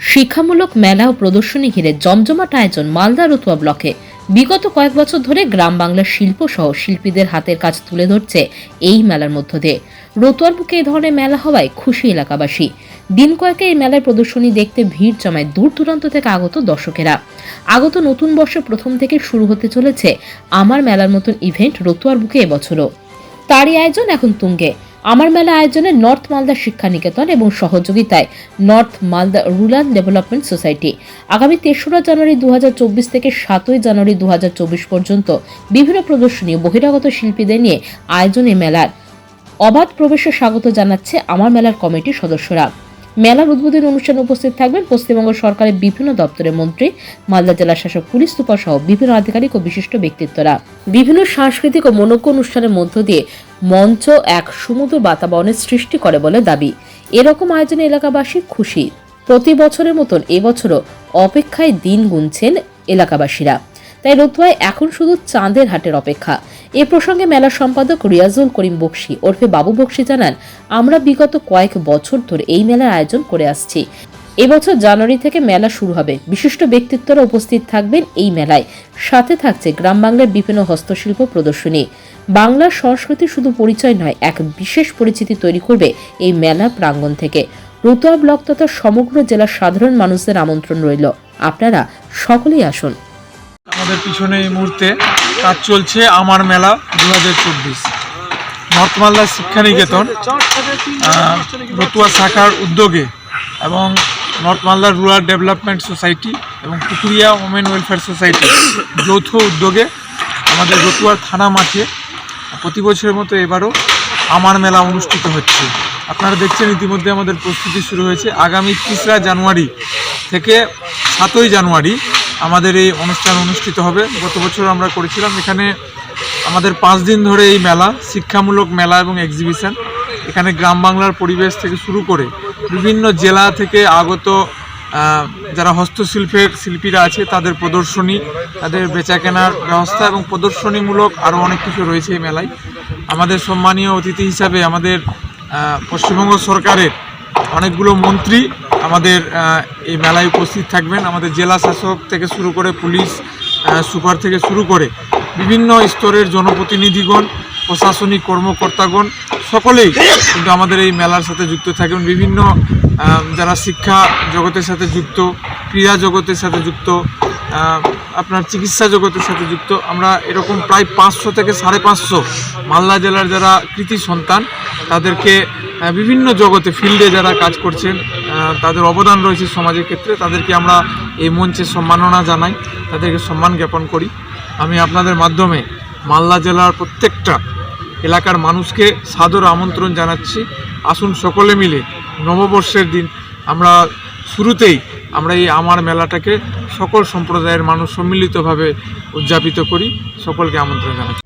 শিক্ষামূলক মেলা ও প্রদর্শনী ঘিরে জমজমাট আয়োজন মালদা রতুয়া ব্লকে। বিগত কয়েক বছর ধরে গ্রাম বাংলার শিল্প সহ শিল্পীদের হাতের কাজ তুলে ধরছে এই মেলার মধ্য দিয়ে। রতুয়ার বুকে এই ধরনের মেলা হওয়ায় খুশি এলাকাবাসী। দিন কয়েকে এই মেলার প্রদর্শনী দেখতে ভিড় জমায় দূর দূরান্ত থেকে আগত দর্শকেরা। আগত নতুন বর্ষের প্রথম থেকে শুরু হতে চলেছে আমার মেলার মতন ইভেন্ট রতুয়ার বুকে এবছরও। তারই আয়োজন এখন তুঙ্গে। আমার মেলা আয়োজনে নর্থ মালদা শিক্ষা নিকেতন এবং সহযোগিতায় north Malda rural development society. আগামী তেসরা জানুয়ারি দু হাজার চব্বিশ থেকে সাতই জানুয়ারি দু হাজার চব্বিশ পর্যন্ত বিভিন্ন প্রদর্শনী বহিরাগত শিল্পীদের নিয়ে আয়োজনে মেলার। অবাধ প্রবেশে স্বাগত জানাচ্ছে আমার মেলার কমিটির সদস্যরা। মেলার উদ্বোধনী অনুষ্ঠানে উপস্থিত থাকবেন পশ্চিমবঙ্গ সরকারের বিভিন্ন দপ্তরের মন্ত্রী, মালদা জেলা শাসক, পুলিশ সুপার সহ বিভিন্ন আধিকারিক ও বিশিষ্ট ব্যক্তিত্বরা। বিভিন্ন সাংস্কৃতিক ও মনোজ্ঞ অনুষ্ঠানের মধ্য দিয়ে মঞ্চ এক সুমধুর বাতাবরণের সৃষ্টি করে বলে দাবি। এরকম আয়োজনে এলাকাবাসী খুশি। প্রতি বছরের মতন এবছরও অপেক্ষায় দিন গুনছেন এলাকাবাসীরা। তাই রতুয়ায় এখন শুধু চাঁদের হাটের অপেক্ষা। এ প্রসঙ্গে মেলার সম্পাদক রিয়াজুল করিম বক্সি ওরফে বাবু বক্সি জানান, আমরা বিগত কয়েক বছর ধরে এই মেলার আয়োজন করে আসছি। এবছর জানুয়ারি থেকে মেলা শুরু হবে। বিশিষ্ট ব্যক্তিত্বরা উপস্থিত থাকবেন এই মেলায়। সাথে থাকছে গ্রাম বাংলার বিভিন্ন হস্তশিল্প প্রদর্শনী। বাংলার সংস্কৃতি শুধু পরিচয় নয়, এক বিশেষ পরিচিতি তৈরি করবে এই মেলা প্রাঙ্গণ থেকে। রতুয়া ব্লক তথা সমগ্র জেলার সাধারণ মানুষদের আমন্ত্রণ রইল। আপনারা সকলেই আসুন। আমাদের পিছনে এই মুহূর্তে কাজ চলছে আমার মেলা দু হাজার চব্বিশ। নর্থ মালদা শিক্ষানিকেতন রতুয়া শাখার উদ্যোগে এবং নর্থ রুরাল ডেভেলপমেন্ট সোসাইটি এবং পুকুরিয়া ওমেন ওয়েলফেয়ার সোসাইটি যৌথ উদ্যোগে আমাদের রতুয়ার থানা মাঠে প্রতি বছরের মতো এবারও আমার মেলা অনুষ্ঠিত হচ্ছে। আপনারা দেখছেন ইতিমধ্যে আমাদের প্রস্তুতি শুরু হয়েছে। আগামী তিসরা জানুয়ারি থেকে সাতই জানুয়ারি আমাদের এই অনুষ্ঠান অনুষ্ঠিত হবে। গত বছর আমরা করেছিলাম। এখানে আমাদের পাঁচ দিন ধরে এই মেলা, শিক্ষামূলক মেলা এবং এক্সিবিশন এখানে গ্রাম বাংলার পরিবেশ থেকে শুরু করে বিভিন্ন জেলা থেকে আগত যারা হস্তশিল্পের শিল্পীরা আছে, তাদের প্রদর্শনী, তাদের বেচা কেনার ব্যবস্থা এবং প্রদর্শনীমূলক আরও অনেক কিছু রয়েছে এই মেলায়। আমাদের সম্মানীয় অতিথি হিসাবে আমাদের পশ্চিমবঙ্গ সরকারের অনেকগুলো মন্ত্রী আমাদের এই মেলায় উপস্থিত থাকবেন আমাদের জেলা শাসক থেকে শুরু করে পুলিশ সুপার থেকে শুরু করে বিভিন্ন স্তরের জনপ্রতিনিধিগণ, প্রশাসনিক কর্মকর্তাগণ, সকলেই কিন্তু আমাদের এই মেলার সাথে যুক্ত থাকবেন। বিভিন্ন যারা শিক্ষা জগতের সাথে যুক্ত, ক্রীড়া জগতের সাথে যুক্ত আপনার চিকিৎসা জগতের সাথে যুক্ত, আমরা এরকম প্রায় পাঁচশো থেকে সাড়ে পাঁচশো মালদা জেলার যারা কৃতি সন্তান, তাদেরকে বিভিন্ন জগতে, ফিল্ডে যারা কাজ করছেন তাদের অবদান রয়েছে সমাজের ক্ষেত্রে। তাদেরকে আমরা এই মঞ্চে সম্মাননা জানাই, তাদেরকে সম্মান জ্ঞাপন করি। আমি আপনাদের মাধ্যমে মালদা জেলার প্রত্যেকটা এলাকার মানুষকে সাদর আমন্ত্রণ জানাচ্ছি। আসুন সকলে মিলে নববর্ষের দিন আমরা শুরুতেই আমরা এই আমার মেলাটাকে সকল সম্প্রদায়ের মানুষ সম্মিলিতভাবে উদযাপিত করি। সকলকে আমন্ত্রণ জানাচ্ছি।